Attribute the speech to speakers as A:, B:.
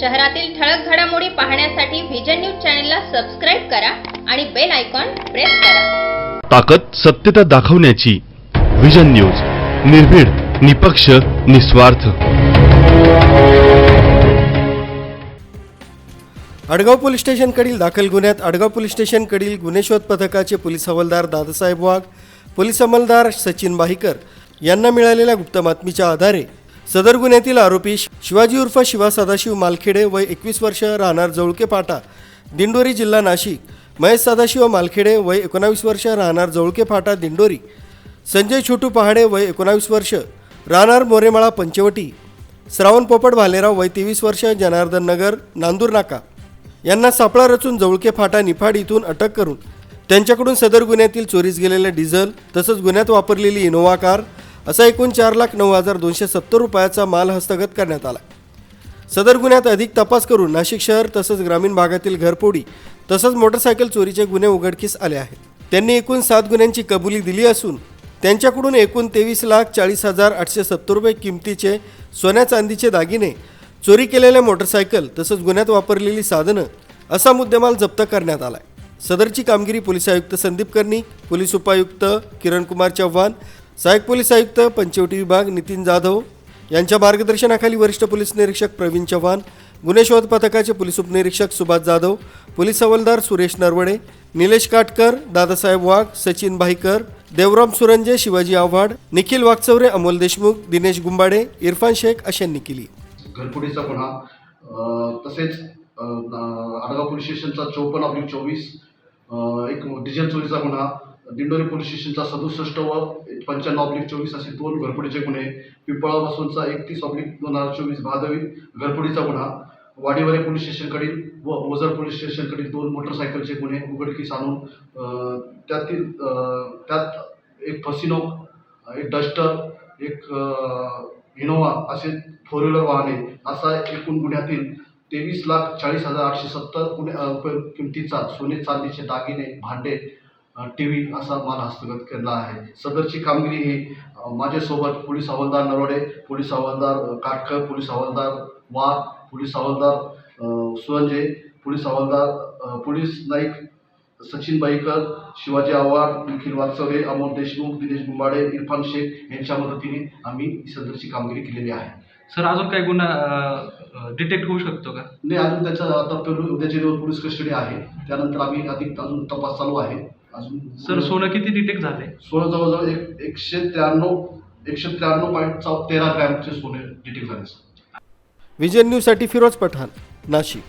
A: शहरातील ठळक घडामोडी पाहण्यासाठी व्हिजन न्यूज चॅनलला सबस्क्राईब करा आणि बेल आयकॉन प्रेस करा.
B: ताकद सत्यता दाखवण्याची विजन न्यूज निर्भीड निपक्ष निस्वार्थ.
C: आडगाव पोलीस स्टेशनकडील दाखल गुन्ह्यात आडगाव पोलीस स्टेशनकडील गुन्हे शोध पथकाचे पोलीस हवालदार दादासाहेब वाघ पोलीस अंमलदार सचिन बाहीकर यांना मिळालेल्या गुप्त बातमीच्या आधारे सदर गुन्ह्यातील आरोपी शिवाजी उर्फ शिवा सदाशिव मालखेडे वय एकवीस वर्ष राहणार जवळके फाटा दिंडोरी जिल्हा नाशिक. महेश सदाशिव मालखेडे वय एकोणावीस वर्ष राहणार जवळके फाटा दिंडोरी. संजय छोटू पहाडे वय एकोणावीस वर्ष राहणार मोरेमाळा पंचवटी. श्रावण पोपट भालेराव वय तेवीस वर्ष जनार्दन नगर नांदूर नाका. यांना सापळा रचून जवळके फाटा निफाड इथून अटक करून त्यांच्याकडून सदर गुन्ह्यातील चोरीस गेलेले डिझेल तसंच गुन्ह्यात वापरलेली इनोव्हा कार असा एकूण चार लाख नऊ हजार दोनशे सत्तर रुपयाचा माल हस्तगत करण्यात आला. सदर गुन्ह्यात अधिक तपास करून नाशिक शहर तसंच ग्रामीण भागातील घरपोडी तसंच मोटरसायकल चोरीचे गुन्हे उघडकीस आले आहेत. त्यांनी एकूण सात गुन्ह्यांची कबुली दिली असून त्यांच्याकडून एकूण तेवीस लाख चाळीस हजार आठशे सत्तर रुपये किमतीचे सोन्या चांदीचे दागिने चोरी केलेल्या मोटरसायकल तसंच गुन्ह्यात वापरलेली साधनं असा मुद्देमाल जप्त करण्यात आलाय. सदरची कामगिरी पोलीस आयुक्त संदीप कर्णी पोलीस उपायुक्त किरणकुमार चव्हाण सहाय्यक पोलीस आयुक्त पंचवटी विभाग नितीन जाधव यांच्या मार्गदर्शनाखाली वरिष्ठ पोलीस निरीक्षक प्रवीण चव्हाण गुन्हे शोध पथकाचे पोलीस उपनिरीक्षक सुभाष जाधव पोलीस हवालदार सुरेश नरवडे निलेश काटकर दादासाहेब वाघ सचिन भाईकर देवराम सुरंजे शिवाजी आव्हाड निखिल वाघचौरे अमोल देशमुख दिनेश गुंबाडे इरफान शेख अशांनी केली.
D: घरपुडीचा गुन्हा तसेच आडगाव पोलीस स्टेशनचा चौपन्न अब्लिक चोवीस एक डिझेल चोरीचा गुन्हा दिंडोरी पोलीस स्टेशनचा सदुसष्ट व पंच्याण्णव ऑब्लिक चोवीस असे दोन घरफोडीचे गुन्हे. पिंपळापासूनचा एकतीस ऑब्लिक दोन हजार चोवीस भादवी घरफोडीचा गुन्हा. वाडीवरे पोलीस स्टेशनकडील व ओझर पोलीस स्टेशनकडील दोन मोटरसायकलचे गुन्हे उघडकीस आणून त्यातील त्यात एक फसिनो एक डस्टर एक इनोवा असे फोर व्हीलर वाहने असा एकूण गुन्ह्यातील तेवीस लाख चाळीस हजार आठशे सत्तर गुन्हे रुपये किमतीचा सोने चांदीचे दागिने भांडे टी व्ही असा माल हस्तगत केला आहे. सदरची कामगिरी ही माझ्यासोबत पोलीस हवालदार नरोडे पोलीस हवालदार काटकर पोलीस हवालदार वाघ पोलीस हवालदार सुरंजे पोलीस हवालदार पोलीस नाईक सचिन बाईकर शिवाजी आव्हाड निखिल वागचौरे अमोल देशमुख दिनेश गुंबाडे इरफान शेख यांच्या मदतीने आम्ही सदरची कामगिरी केलेली आहे.
E: सर अजून काही गुन्हा डिटेक्ट होऊ शकतो का?
D: नाही अजून त्याचा आता दिवस पोलीस कस्टडी आहे. त्यानंतर आम्ही अधिक अजून तपास चालू आहे. अजून
E: सर सोनं किती डिटेक्ट झाले
D: सोळा जवळजवळ एक एकशे त्र्याण्णव एकशे त्र्याण्णव पॉईंट चौ तेरा ग्रॅमचे सोने डिटेक्ट झाले सर.
C: विजन न्यूजसाठी फिरोज पठाण नाशिक.